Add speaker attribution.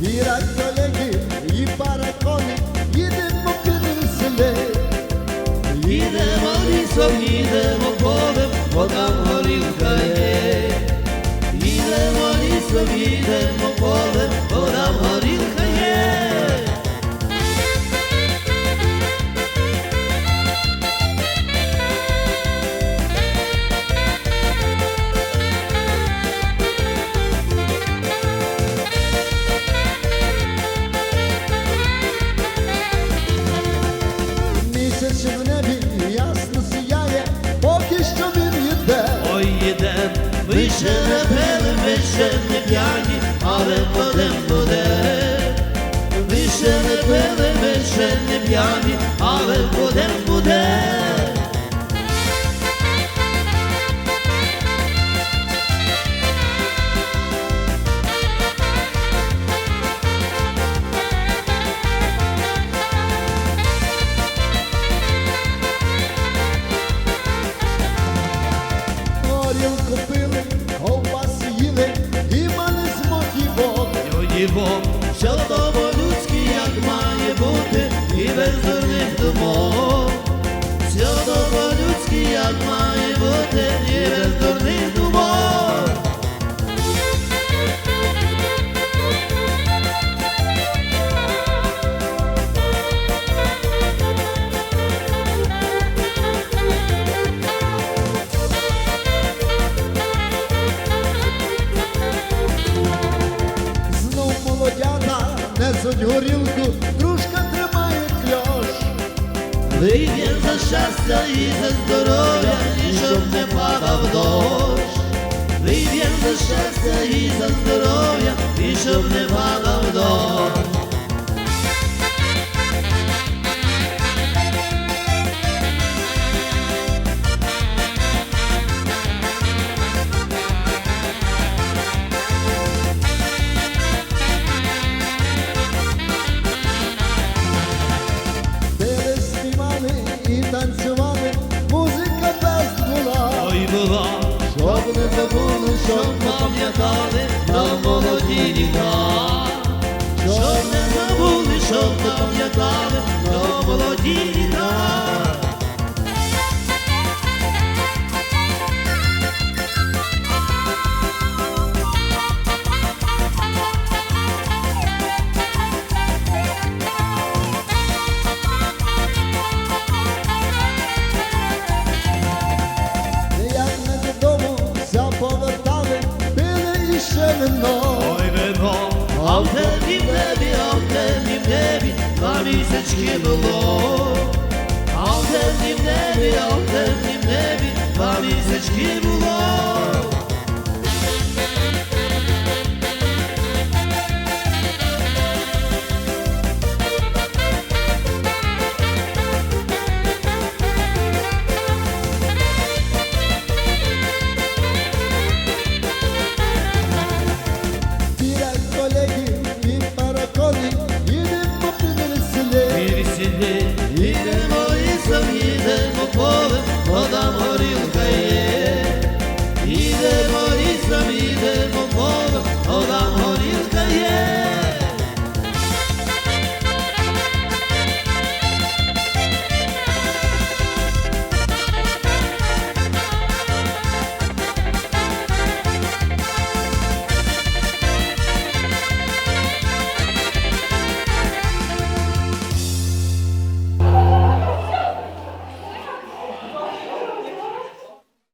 Speaker 1: і рад
Speaker 2: ще не пили, ми ще не п'яні, але будем буде. Ми ще не пили, ми ще не п'яні, але будем буде.
Speaker 1: Горілку пили, горілку, дружка тримає кльош.
Speaker 2: Вип'єм за щастя і за здоров'я, і щоб не падав дощ. Вип'єм за щастя і за здоров'я, і щоб не падав щоб пам'ятали на молоді літа. Щоб не забули, щоб пам'ятали на молоді літа. Місячки було. А в темнім небі, а в темнім небі два місячки було. Florida.